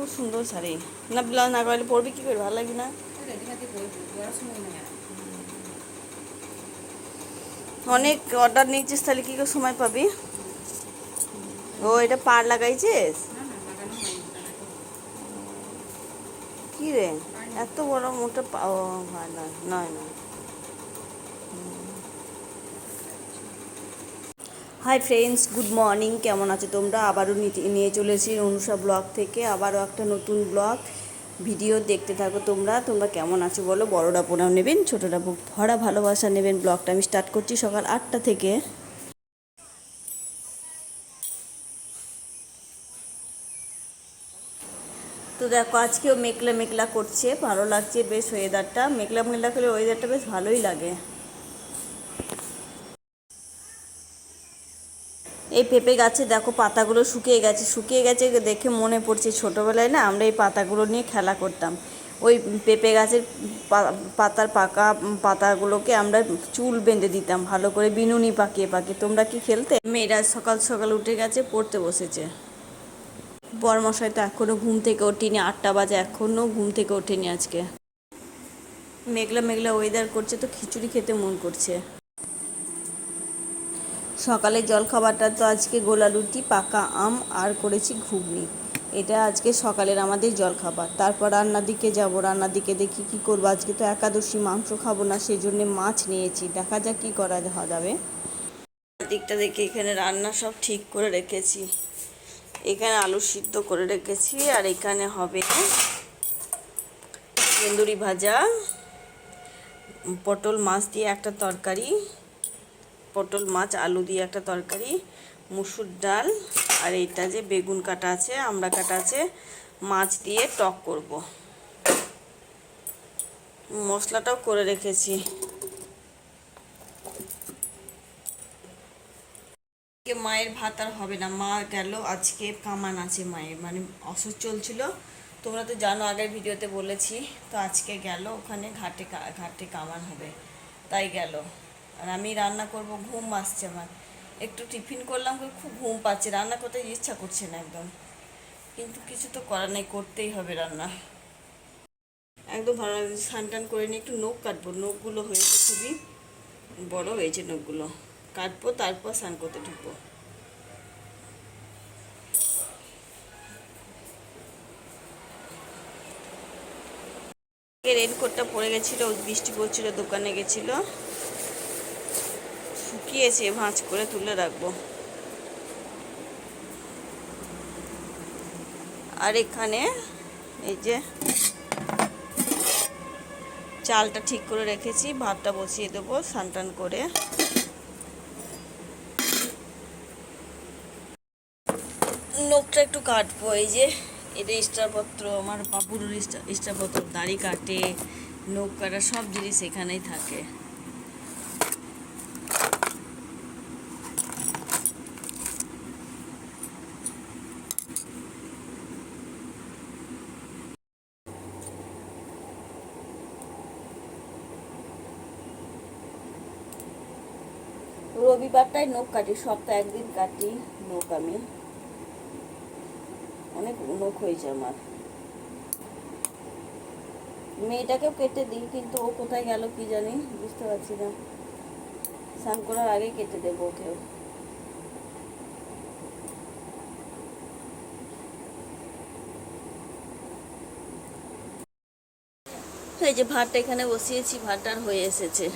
খুব সুন্দর শাড়ি। না ব্লাউজ না করলে পরবি, কি করে ভালো লাগে না অনেক অর্ডার নিয়েছিস, তাহলে কি করে সময় পাবি? ও, এটা পার লাগাইছিস? কি রে? এত বড় মোটা পা- ও, হয় না, নয় নয়। হাই ফ্রেন্ডস গুড মর্নিং কেমন আছো তোমরা? আবারও নিয়ে চলেছি অনুষা ব্লগ থেকে। আবারও একটা নতুন ব্লগ ভিডিও দেখতে থাকো তোমরা। তোমরা কেমন আছো বলো? বড়রা পোনাও নেবেন, ছোটরা ভরা ভালোবাসা নেবেন। ব্লগটা আমি স্টার্ট করছি সকাল আটটা থেকে। তো দেখো, আজকেও মেঘলা মেঘলা করছে। ভালো লাগছে বেশ ওয়েদারটা মেঘলা মেঘলা করলে ওয়েদারটা বেশ ভালোই লাগে। এই পেঁপে গাছে দেখো পাতাগুলো শুকিয়ে গেছে শুকিয়ে গেছে দেখে মনে পড়ছে ছোটোবেলায় না আমরা এই পাতাগুলো নিয়ে খেলা করতাম। ওই পেঁপে গাছের পাতার পাকা পাতাগুলোকে আমরা চুল বেঁধে দিতাম, ভালো করে বিনুনি পাকিয়ে পাকিয়ে। তোমরা কি খেলতে? মেয়েরা সকাল সকাল উঠে গেছে, পড়তে বসেছে। বরমশাই তো এখনও ঘুম থেকে ওঠেনি, আটটা বাজে এখনও ঘুম থেকে ওঠেনি আজকে। মেঘলা মেঘলা ওয়েদার করছে তো খিচুড়ি খেতে মন করছে। সকালে জলখাবারটা তো আজকে গোলা রুটি, পাকা আম আর করেছি ঘুগনি। এটা আজকে সকালের আমাদের জলখাবার। তারপর রান্নার দিকে যাব, রান্নার দিকে দেখি কি করব। আজকে তো একাদশী, মাংস খাব না সেই জন্যে মাছ নিয়েছি। দেখা যাক কী করা যাবে। দিকটা দেখে, এখানে রান্না সব ঠিক করে রেখেছি। এখানে আলু সিদ্ধ করে রেখেছি আর এখানে হবে তন্দুরি ভাজা, পটল মাছ দিয়ে একটা তরকারি। পটল মাছ, আলু দিয়ে একটা তরকারি, মুসুর ডাল, আর এইটা যে বেগুন কাটা আছে আমড়া কাটা আছে, মাছ দিয়ে টক করব। মশলাটাও করে রেখেছি। মায়ের ভাত আর হবে না। মা গেল, আজকে কামান আছে মায়ের মানে অসুখ চলছিল। তোমরা তো জানো, আগের ভিডিওতে বলেছি, তো আজকে গেল, ওখানে ঘাটে ঘাটে কামান হবে, তাই গেল। আর আমি রান্না করব, ঘুম আসছে আমার। একটু টিফিন করলাম করে খুব ঘুম পাচ্ছে, রান্না করতে ইচ্ছা করছে না একদম। কিন্তু কিছু তো করার নেই, করতেই হবে রান্না। একদম ভালো লাগছে, স্নান টান করে নিয়ে একটু নখ কাটবো। নখগুলো হয়েছে খুবই বড় হয়েছে নখগুলো। কাটবো, তারপর স্নান করতে ঢুকবো। রেনকোটটা পড়ে গেছিল, বৃষ্টি পড়ছিল, দোকানে গেছিল। শুকিয়েছে ভাঁজ করে তুলে রাখব। আর এখানে এই যে চালটা ঠিক করে রেখেছি, ভাতটা বসিয়ে দেবো স্নান টান করে। নখটা একটু কাটবো, এই যে এটা স্টারপত্র আমার বাবুর স্টারপত্র দাড়ি কাটে, নখ কাটা সব জিনিস এখানেই থাকে। নখ কাটি, সপ্তাহে একদিন কাটি নখ আমি। অনেক নখ হয়েছে আমার। মেয়েটাকেও কেটে দিই, কিন্তু ও কোথায় গেল কি জানি, বুঝতে পারছি না। স্নান করার আগে কেটে দেবো ওকেও। এই যে ভাতটা এখানে বসিয়েছি, ভাতটা আর হয়ে এসেছে।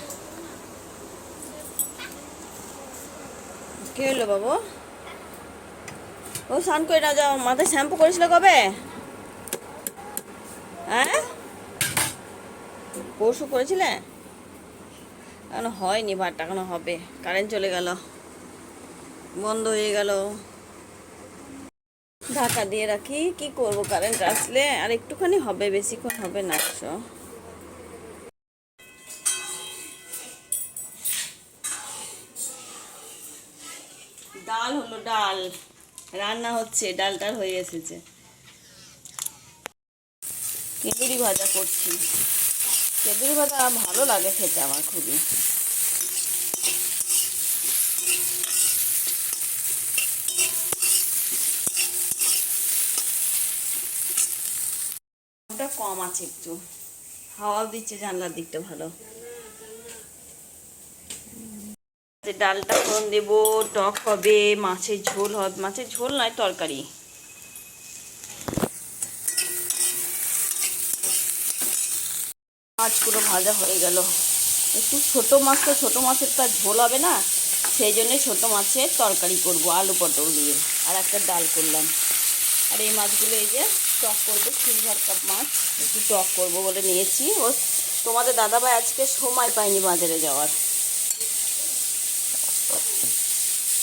কি হলো বাবু? ও স্নান করে না যাও, মাথায় শ্যাম্পু করেছিল কবে? হ্যাঁ? পরশু করেছিলে? এখনও হয়নি ভাতটা, এখনও হবে। কারেন্ট চলে গেল। বন্ধ হয়ে গেল। ঢাকা দিয়ে রাখি, কি করব? কারেন্ট আসলে আর একটুখানি হবে, বেশিক্ষণ হবে না ডাল হলো ডাল। রান্না হচ্ছে, ডালটা হয়ে এসেছে। কেঁদুরি ভাজা করছি। কেঁদুরি ভাজা ভালো লাগে খেতে আমার খুবই। কম আছে একটু। হাওয়াও দিচ্ছে, জানলার দিকটা ভালো যে ডালটা ফোড়ন দেব, টক হবে, মাছের ঝোল হবে, মাছের ঝোল নয়, তরকারি। মাছ পুরো ভাজা হয়ে গেল। একটু ছোট মাছ তো ছোটো মাছের তো ঝোল হবে না, সেই জন্যে ছোটো মাছের তরকারি করব, আলু পটল দিয়ে, আর একটা ডাল করলাম। আর এই মাছগুলো এই যে টক করব, সিলভার কাপ মাছ, একটু টক করব বলে নিয়েছি। ও তোমাদের দাদাভাই আজকে সময় পায়নি বাজারে যাওয়ার।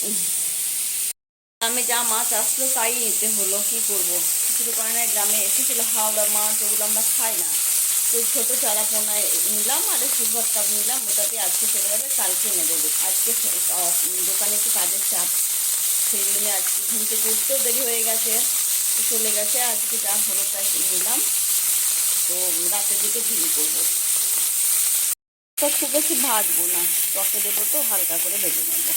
গ্রামে যা মাছ আসলো তাই নিতে হলো, কি করব? কিছু তো করে গ্রামে এসেছিল হাওড়া মাছ, ওগুলো আমরা খাই না। তো ছোটো চারা পোনায় নিলাম আর সিলভার কাপ নিলাম ওটাতে আজকে চলে যাবে কালকে এনে দেবো। আজকে দোকানে একটু কাজের চাপ, সেই জন্য আজকে ঘুম থেকে উঠতেও দেরি হয়ে গেছে, চলে গেছে, আজকে যা হলো তাই নিলাম। তো রাতের দিকে ভিড়ি করব। তো খুব বেশি ভাজবো না, টকে দেবো তো, হালকা করে ভেজে নেব।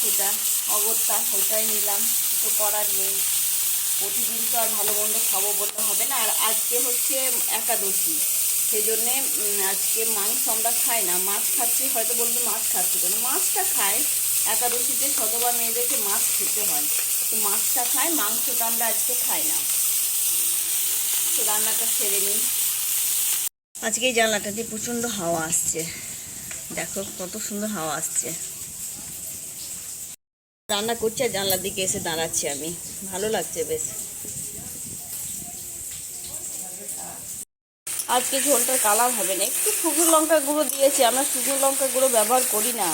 সেটা, অগত্যা ওইটাই নিলাম তো করার নেই। প্রতিদিন তো আর ভালো মন্দ খাব বলতে হবে না, আর আজকে হচ্ছে একাদশী। সেই জন্যে আজকে মাংস আমরা খাই না, মাছ খাচ্ছি, হয়তো বলবে মাছ খাচ্ছি কেন? মাছটা খাই, একাদশীতে শতবার মেয়েদেরকে মাছ খেতে হয়। তো মাছটা খাই, মাংসটা আমরা আজকে খাই না। তো রান্নাটা সেরে নিই। আজকে এই জানলাটা দিয়ে প্রচণ্ড হাওয়া আসছে। দেখো কত সুন্দর হাওয়া আসছে। রান্না করছি আর জানলার দিকে এসে দাঁড়াচ্ছি আমি। ভালো লাগছে বেশ। আজকে ঝোলটার কালার হবে না। একটু শুকনো লঙ্কা গুঁড়ো দিয়েছি। আমরা শুকনো লঙ্কা গুঁড়ো ব্যবহার করি না।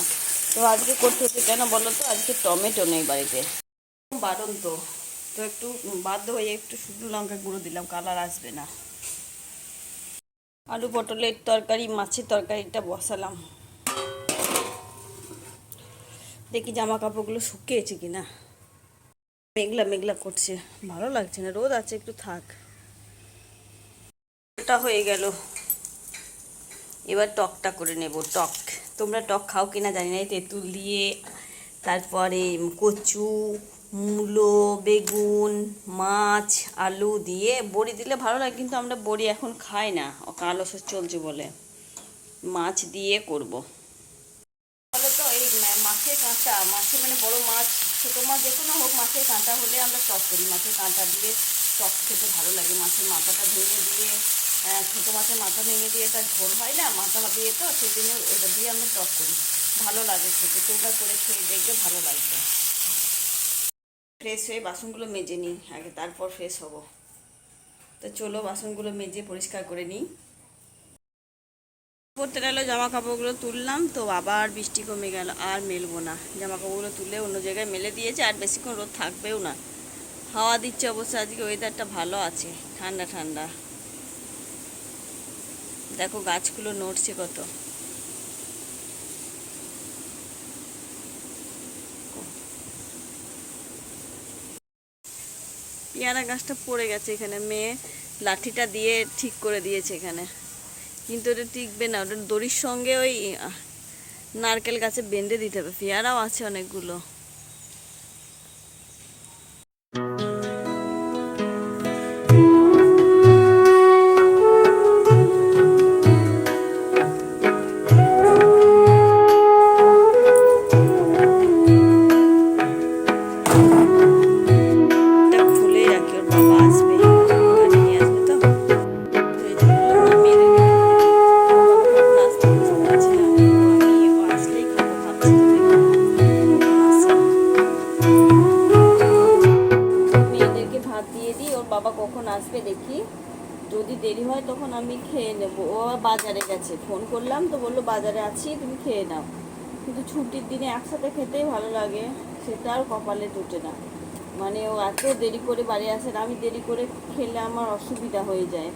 তো আজকে করতে হচ্ছে কেন বলো তো? আজকে টমেটো নেই বাড়িতে। বারণ তো তো একটু বাধ্য হয়ে একটু শুকনো লঙ্কা গুঁড়ো দিলাম। কালার আসবে না। আলু পটলের তরকারি, মাছের তরকারিটা বসালাম। দেখি জামা কাপড়গুলো শুকিয়েছে কি না মেঘলা মেঘলা করছে। ভালো লাগছে না, রোদ আছে, একটু থাক। হয়ে গেল। এবার টকটা করে নেব, টক। তোমরা টক খাও কিনা জানি না তেঁতুল দিয়ে, তারপরে কচু, মূলো, বেগুন, মাছ, আলু দিয়ে বড়ি দিলে ভালো লাগে, কিন্তু আমরা বড়ি এখন খাই না, কালো সস চলছে বলে। মাছ দিয়ে করব। মাছের কাঁটা, মাছের মানে বড় মাছ, ছোটো মাছ যে কোনো হোক, মাছের কাঁটা হলে আমরা টক করি। মাছের কাঁটা দিয়ে টক খেতে ভালো লাগে। মাছের মাথাটা ভেঙে দিয়ে ছোটো মাছের মাথা ভেঙে দিয়ে তার ঝোল হয় না, মাথা দিয়ে তো, সেই জন্য ওটা দিয়ে আমরা টক করি। ভালো লাগে খেতে। তোমরা করে খেয়ে দেখবে, ভালো লাগবে। ফ্রেশ হয়ে বাসনগুলো মেজে নিই। আগে তারপর ফ্রেশ হব। তো চলো, বাসনগুলো মেজে পরিষ্কার করে নিই। পরতে গেলো জামা কাপড়গুলো তুললাম, তো আবার বৃষ্টি কমে গেল, আর মেলবো না। জামা কাপড়গুলো তুলে অন্য জায়গায় মেলে দিয়েছে, আর বেশিক্ষণ রোদ থাকবেও না। হাওয়া দিচ্ছে অবশ্য, আজকে ওয়েদারটা ভালো আছে, ঠান্ডা ঠান্ডা। দেখো গাছগুলো নড়ছে কত। পেয়ারা গাছটা পড়ে গেছে এখানে, মেয়ে লাঠিটা দিয়ে ঠিক করে দিয়েছে এখানে। কিন্তু ওটা টিকবে না, ওটা দড়ির সঙ্গে ওই নারকেল গাছে বেঁধে দিতে হবে। পেয়ারাও আছে অনেকগুলো। ও বাজারে গেছে। ফোন করলাম তো বলল, বাজারে আছি, তুমি খেয়ে নাও। কিন্তু ছুটির দিনে একসাথে খেতেই ভালো লাগে, সেটা আর কপালে জুটে না। মানে ও এত দেরি করে বাড়ি আসে আর আমি দেরি করে খেলে আমার অসুবিধা হয়ে যায়।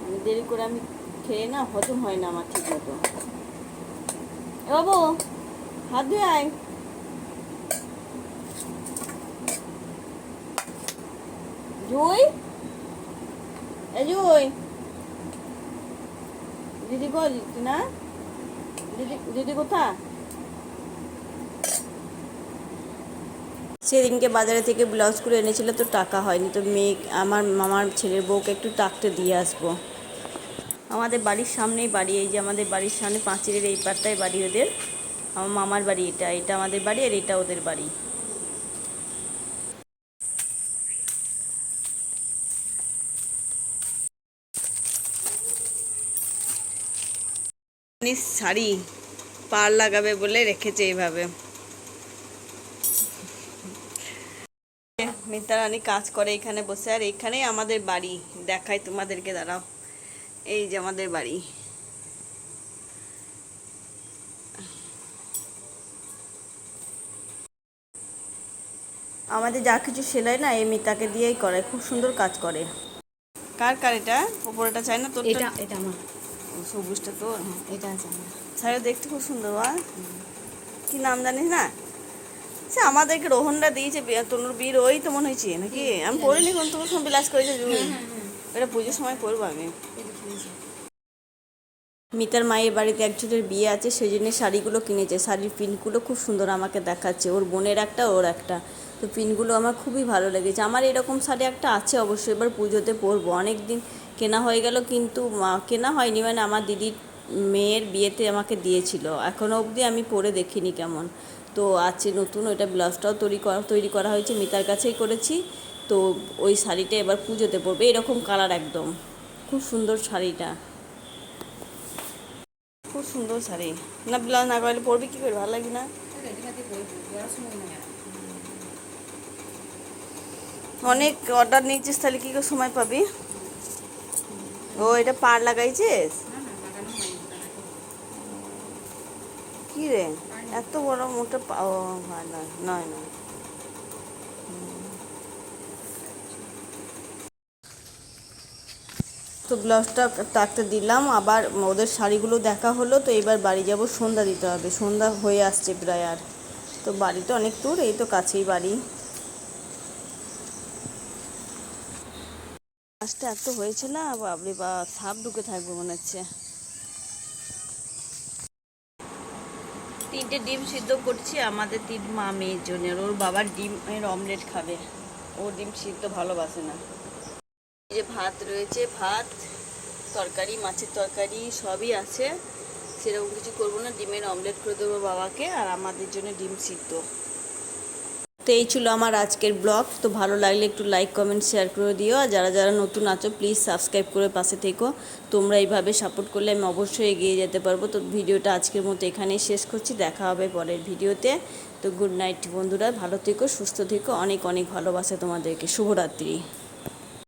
মানে দেরি করে আমি খেয়ে না, হজম হয় না আমার ঠিক মতো বাবু, হাত ধুয়ে আয়। জুই? জুই? দিদি গো, না? দিদি দিদি কোথা সেদিনকে বাজারে থেকে ব্লাউজ করে এনেছিল, তো টাকা হয়নি। তো মেয়ে, আমার মামার ছেলের বউকে একটু টাকতে দিয়ে আসব। আমাদের বাড়ির সামনেই বাড়ি, এই যে আমাদের বাড়ির সামনে পাঁচিলের এই পাটটাই বাড়ি ওদের। আমার মামার বাড়ি এটা এটা আমাদের বাড়ি আর এটা ওদের বাড়ি। শাড়ি পার লাগাবে বলে রেখেছে এইভাবে। মিতা রানী কাজ করে এখানে বসে আর এখানেই আমাদের বাড়ি। দেখাই তোমাদেরকে দাঁড়াও। এই যে আমাদের বাড়ি। আমাদের যা কিছু সেলাই না এই মিতাকে দিয়েই করে। খুব সুন্দর কাজ করে। কার কার এটা? ওপরটা চাই না তোর এটা এটা আমার। সবুজটা হ্যাঁ এটা আমার। শাড়িটা দেখতে খুব সুন্দর বা কি নাম জানিস না? সে আমাদেরকে রোহনরা দিয়েছে তনুর বীর ওই তো মনে হয়েছে নাকি? আমি পড়িনি কোন তোমার সময় বিলাস করেছে এটা পুজোর সময় পড়ব আমি। মিতার মায়ের বাড়িতে একজনের বিয়ে আছে সেই জন্য শাড়িগুলো কিনেছে। শাড়ির প্রিন্টগুলো খুব সুন্দর আমাকে দেখাচ্ছে। ওর বোনের একটা ওর একটা। তো পিনগুলো আমার খুবই ভালো লেগেছে। আমার এরকম শাড়ি একটা আছে অবশ্যই এবার পুজোতে পরবো। অনেক দিন কেনা হয়ে গেল কিন্তু কেনা হয়নি মানে আমার দিদির মেয়ের বিয়েতে আমাকে দিয়েছিল। এখনও অবধি আমি পরে দেখিনি কেমন। তো আছে নতুন ওইটা ব্লাউজটাও তৈরি করা তৈরি করা হয়েছে, মিতার কাছেই করেছি। তো ওই শাড়িটা এবার পুজোতে পরবে, এরকম কালার একদম। খুব সুন্দর শাড়িটা। খুব সুন্দর শাড়ি। না, ব্লাউজ না করলে পরবি কী করে? ভালো লাগে না? অনেক অর্ডার নিয়েছিস, তাহলে কী করে সময় পাবি? ও এটা পার লাগাইছিস। কি রে? এত বড় মোটা পা- ও ভালো নয় নয় নয়। তো ব্লাউজটা টাকতে দিলাম আবার ওদের শাড়িগুলো দেখা হলো তো এবার বাড়ি যাব সন্ধ্যা দিতে হবে। সন্ধ্যা হয়ে আসছে প্রায় আর। তো বাড়ি তো অনেক দূর এই তো কাছেই বাড়ি। মাছটা এত হয়েছে না বাবরে বা সাপ ঢুকে থাকবে মনে হচ্ছে। তিনটে ডিম সিদ্ধ করছি, আমাদের তিন মা মেয়ের জন্য ওর বাবার ডিমের অমলেট খাবে। ও ডিম সিদ্ধ ভালোবাসে না। যে ভাত রয়েছে, ভাত, তরকারি, মাছের তরকারি সবই আছে। সেরকম কিছু করব না, ডিমের অমলেট করে দেবো বাবাকে, আর আমাদের জন্য ডিম সিদ্ধ। তো এই ছিল আমার আজকের ব্লগ। তো ভালো লাগলে একটু লাইক কমেন্ট শেয়ার করে দিও। আর যারা যারা নতুন আছো প্লিজ সাবস্ক্রাইব করে পাশে থেকো। তোমরা এইভাবে সাপোর্ট করলে আমি অবশ্যই এগিয়ে যেতে পারব। তো ভিডিওটা আজকের মতো এখানেই শেষ করছি। দেখা হবে পরের ভিডিওতে। তো গুড নাইট বন্ধুরা, ভালো থেকো, সুস্থ থেকো। অনেক অনেক ভালোবাসে তোমাদেরকে। শুভরাত্রি।